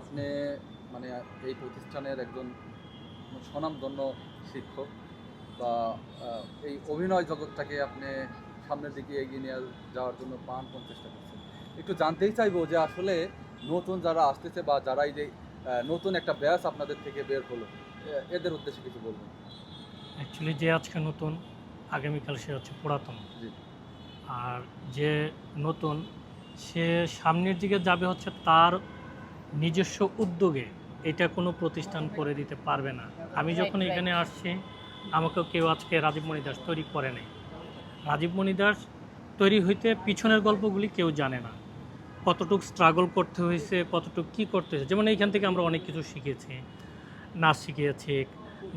আপনি মানে এই প্রতিষ্ঠানের একজন স্বনামধন্য শিক্ষক বা এই অভিনয় জগৎটাকে আপনি সামনের দিকে এগিয়ে নিয়ে যাওয়ার জন্য প্রাণপণ চেষ্টা করছেন। একটু জানতেই চাইব যে আসলে নতুন যারা আসতেছে বা যারা এই যে নতুন একটা ব্যাস আপনাদের থেকে বের হলো এদের উদ্দেশ্যে কিছু বলবেন। অ্যাকচুয়ালি যে আজকে নতুন আগামীকাল সে হচ্ছে পুরাতন। আর যে নতুন সে সামনের দিকে যাবে হচ্ছে তার নিজস্ব উদ্যোগে এটা কোনো প্রতিষ্ঠান করে দিতে পারবে না। আমি যখন. এখানে আসছি আমাকেও কেউ আজকে রাজীব মণি দাস তৈরি করে নেই। রাজীব মণি দাস তৈরি হইতে পিছনের গল্পগুলি কেউ জানে না। কতটুক স্ট্রাগল করতে হয়েছে কতটুকু কী করতে হয়েছে যেমন এইখান থেকে আমরা অনেক কিছু শিখেছি। নাচ শিখিয়েছি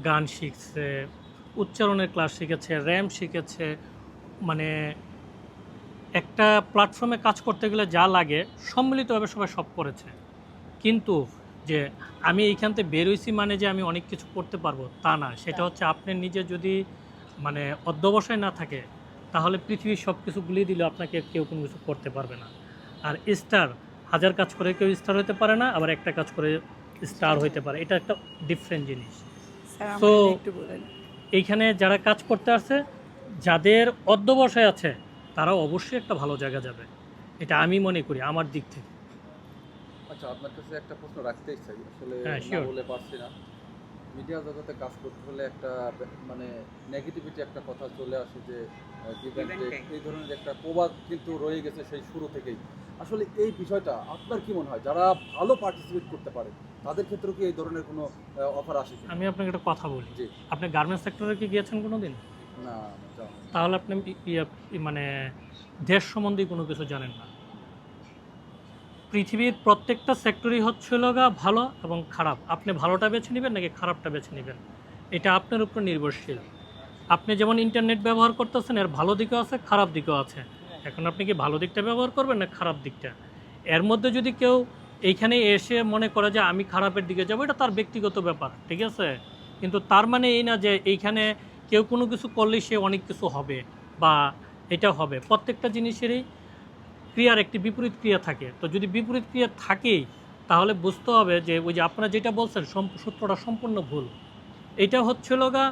গান শিখছে উচ্চারণের ক্লাস শিখেছে র্যাম শিখেছে। মানে একটা প্ল্যাটফর্মে কাজ করতে গেলে যা লাগে সম্মিলিতভাবে সবাই সব করেছে। কিন্তু যে আমি এইখান থেকে বেরোইছি মানে যে আমি অনেক কিছু করতে পারব তা না। সেটা হচ্ছে আপনি নিজে যদি মানে অধ্যবসায় না থাকে তাহলে পৃথিবীর সব কিছু গুলিয়ে দিলে আপনাকে কেউ কোনো কিছু করতে পারবে না। আর স্টার হাজার কাজ করে কেউ স্টার হতে পারে না আবার একটা কাজ করে স্টার হতে পারে। এটা একটা ডিফারেন্ট জিনিস। বলেন। এইখানে যারা কাজ করতে আসছে যাদের অধ্যবসায় আছে তারা অবশ্যই একটা ভালো জায়গা যাবে। এটা আমি মনে করি আমার দিক থেকে। আচ্ছা আপনার কাছে একটা প্রশ্ন রাখতেই চাই। আসলে হ্যাঁ, না বলে পারছি না। মিডিয়া জগতে কাজ করতে হলে একটা মানে নেগেটিভিটি একটা কথা চলে আসে যে এই ধরনের একটা প্রবাদ কিন্তু রয়ে গেছে সেই শুরু থেকেই। আসলে এই বিষয়টা আপনার কি মনে হয়? যারা ভালো পার্টিসিপেট করতে পারে তাদের ক্ষেত্রেও কি এই ধরনের কোনো অফার আসে কি আমি আপনাকে একটা কথা বলি। জি। আপনি গার্মেন্টস সেক্টরে কি গিয়েছেন কোনো দিন না তাহলে আপনি মানে দেশ সম্বন্ধে কোনো কিছু জানেন না। পৃথিবীর প্রত্যেকটা সেক্টরই হচ্ছিল গা ভালো এবং খারাপ। আপনি ভালোটা বেছে নেবেন নাকি খারাপটা বেছে নেবেন? এটা আপনার উপর নির্ভরশীল। আপনি যেমন ইন্টারনেট ব্যবহার করতেছেন, এর ভালো দিকও আছে, খারাপ দিকও আছে। এখন আপনি কি ভালো দিকটা ব্যবহার করবেন না খারাপ দিকটা? এর মধ্যে যদি কেউ এইখানে এসে মনে করে যে আমি খারাপের দিকে যাব, এটা তার ব্যক্তিগত ব্যাপার, ঠিক আছে? কিন্তু তার মানে এই না যে এইখানে কেউ কোনো কিছু করলেই সে অনেক কিছু হবে বা এটা হবে। প্রত্যেকটা জিনিসেরই ক্রিয়ার একটি বিপরীত ক্রিয়া থাকে। তো যদি বিপরীত ক্রিয়া থাকেই তাহলে বুঝতে হবে যে ওই যে আপনারা যেটা বলছেন সূত্রটা সম্পূর্ণ ভুল। এটা হচ্ছিল গা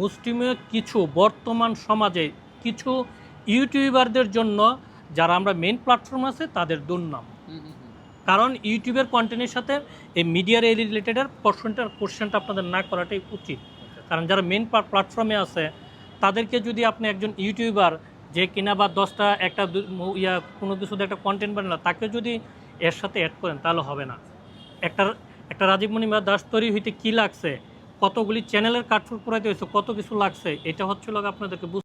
মুসলিমের কিছু বর্তমান সমাজে কিছু ইউটিউবারদের জন্য যারা আমরা মেন প্ল্যাটফর্ম আছে তাদের দুর্নাম। কারণ ইউটিউবের কন্টেন্টের সাথে এই মিডিয়ার এই রিলেটেডের পোর্শনটা কোশ্চেনটা আপনাদের না করাটাই উচিত। কারণ যারা মেন প্ল্যাটফর্মে আছে তাদেরকে যদি আপনি একজন ইউটিউবার যে কিনা বা দশটা একটা ইয়া, কোনো কিছু একটা কন্টেন্ট বানালো তাকে যদি এর সাথে অ্যাড করেন, তাহলে হবে না। একটা একটা রাজীব মণিমা দাস তৈরি হইতে কী লাগছে? কতগুলি চ্যানেলের কাটফুট করাইতে হয়েছে কত কিছু লাগছে? এটা হচ্ছে লোক আপনাদেরকে বুঝতে